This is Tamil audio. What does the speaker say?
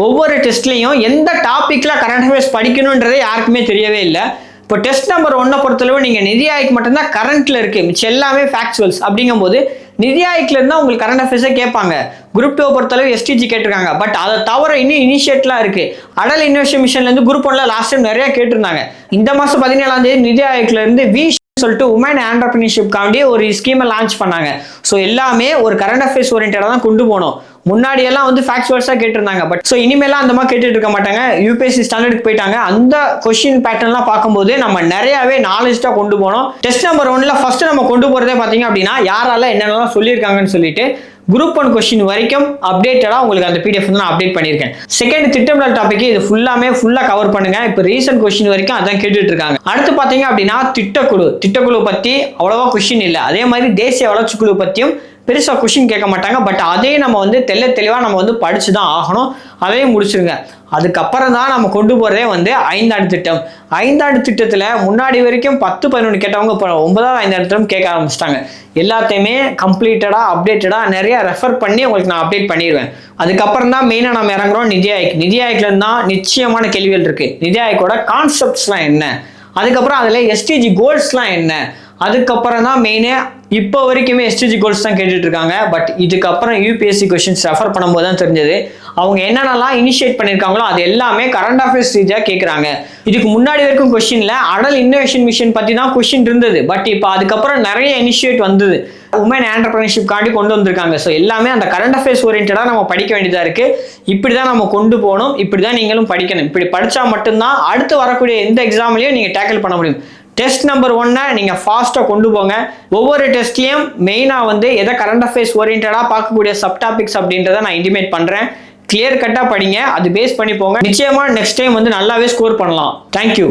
ஒவ்வொரு டெஸ்ட்லையும் எந்த டாப்பிக்கில் கரண்ட் அஃபேர்ஸ் படிக்கணுன்றதே யாருக்குமே தெரியவே இல்லை. இப்போ டெஸ்ட் நம்பர் ஒன்னை பொறுத்தளவு நீங்கள் நிதி ஆய்க்கு மட்டும்தான் கரண்ட்டில் இருக்குது மிச்சம் எல்லாமே ஃபேக்சுவல்ஸ் அப்படிங்கும்போது நிதி ஆய்க்கில் இருந்தால் உங்களுக்கு கரண்ட் அஃபேர்ஸே கேட்பாங்க. குரூப் டூ பொறுத்தளவு எஸ்டிஜி கேட்டிருக்காங்க. பட் அதை தவிர இன்னும் இனிஷியேட்லாம் இருக்குது அடல் இன்வெஸ்ட் மிஷன்லேருந்து குரூப் ஒன்ல லாஸ்ட் டைம் நிறைய கேட்டிருந்தாங்க. இந்த மாதம் பதினேழாம் தேதி நிதி ஆயோக்ல வி சொல்லிட்டு உமன் ஆண்டர்பிரினர்ஷிப்காண்டி ஒரு ஸ்கீமை லான்ச் பண்ணாங்க. ஸோ எல்லாமே ஒரு கரண்ட் அஃபேர்ஸ் ஓரியன்டாக தான் கொண்டு போனோம். முன்னாடி எல்லாம் வந்து ஃபேக்சுவல்ஸாக கேட்டிருந்தாங்க. பட் ஸோ இனிமேலாம் அந்த மாதிரி கேட்டுட்டு இருக்க மாட்டாங்க. யூபிஎஸ்சி ஸ்டாண்டர்டுக்கு போயிட்டாங்க. அந்த கொஸ்டின் பேட்டர்ன்லாம் பார்க்கும்போது நம்ம நிறையாவே நாலேஜாக கொண்டு போனோம். டெஸ்ட் நம்பர் ஒன்ல ஃபர்ஸ்ட் நம்ம கொண்டு போகிறதே பார்த்தீங்க அப்படின்னா யாரால என்னென்னலாம் சொல்லியிருக்காங்கன்னு சொல்லிட்டு குரூப் ஒன் கொஸ்டின் வரைக்கும் அப்டேட்டடாக உங்களுக்கு அந்த பிடிஎஃப் வந்து நான் அப்டேட் பண்ணியிருக்கேன். செகண்ட் திட்டமிடல் டாபிக் இது ஃபுல்லாமே ஃபுல்லாக கவர் பண்ணுங்க. இப்போ ரீசன்ட் கொஸ்டின் வரைக்கும் அதான் கேட்டுட்டு இருக்காங்க. அடுத்து பார்த்தீங்க அப்படின்னா திட்டக்குழு. திட்டக்குழு பற்றி அவ்வளோவா கொஸ்டின் இல்லை. அதே மாதிரி தேசிய வளர்ச்சி குழு பற்றியும் பெருசாக கொஷின் கேட்க மாட்டாங்க பட் அதையும் நம்ம வந்து தெள்ள தெளிவாக நம்ம வந்து படிச்சு தான் ஆகணும். அதையும் முடிச்சுருங்க. அதுக்கப்புறம் தான் நம்ம கொண்டு போகிறதே வந்து ஐந்தாண்டு திட்டம். ஐந்தாண்டு திட்டத்தில் முன்னாடி வரைக்கும் பத்து பதினொன்று கேட்டவங்க இப்போ ஒன்பதாவது ஐந்தாண்டு திட்டம் கேட்க ஆரம்பிச்சிட்டாங்க. எல்லாத்தையுமே கம்ப்ளீட்டடாக அப்டேட்டடாக நிறைய ரெஃபர் பண்ணி உங்களுக்கு நான் அப்டேட் பண்ணிடுவேன். அதுக்கப்புறம் தான் மெயினாக நம்ம இறங்குறோம் நிதி ஆயோக். நிதி ஆயோக்ல தான் நிச்சயமான கேள்விகள் இருக்குது நிதி ஆயோக்கோட கான்செப்ட்ஸ்லாம் என்ன? அதுக்கப்புறம் அதில் எஸ்டிஜி கோல்ஸ்லாம் என்ன? அதுக்கப்புறம் தான் மெயினே இப்போ வரைக்குமே எஸ்டிஜி கோல்ஸ் தான் கேட்டுட்டு இருக்காங்க பட் இதுக்கப்புறம் யூபிஎஸ்சி கொஷின்ஸ் ரெஃபர் பண்ணும்போது தான் தெரிஞ்சது. அவங்க என்னென்னலாம் இனிஷியேட் பண்ணியிருக்காங்களோ அது எல்லாமே கரண்ட் அஃபேர்ஸ் ரீதியாக கேட்குறாங்க இதுக்கு முன்னாடி வரைக்கும் கொஷினில் அடல் இன்னோவேஷன் மிஷன் பற்றி தான் கொஷின் இருந்தது. பட் இப்போ அதுக்கப்புறம் நிறைய இனிஷியேட் வந்தது. உமன் ஆண்டர்பிரினர்ஷிப் காண்டி கொண்டு வந்திருக்காங்க. ஸோ எல்லாமே அந்த கரண்ட் அஃபேர்ஸ் ஓரியன்டாக நம்ம படிக்க வேண்டியதாக இருக்குது இப்படி தான் நம்ம கொண்டு போகணும். இப்படி தான் நீங்களும் படிக்கணும். இப்படி படித்தா மட்டும்தான் அடுத்து வரக்கூடிய எந்த எக்ஸாம்லையும் நீங்கள் டேக்கிள் பண்ண முடியும். டெஸ்ட் நம்பர் ஒன்னை நீங்கள் ஃபாஸ்ட்டாக கொண்டு போங்க. ஒவ்வொரு டெஸ்ட்லையும் மெயினாக வந்து எதை கரண்ட் அஃபேர்ஸ் ஓரியன்டாக பார்க்கக்கூடிய சப் டாபிக்ஸ் அப்படின்றத நான் இன்டிமேட் பண்ணுறேன் கிளியர் கட்டாக படிங்க. அது பேஸ் பண்ணி போங்க. நிச்சயமாக நெக்ஸ்ட் டைம் வந்து நல்லாவே ஸ்கோர் பண்ணலாம். தேங்க்யூ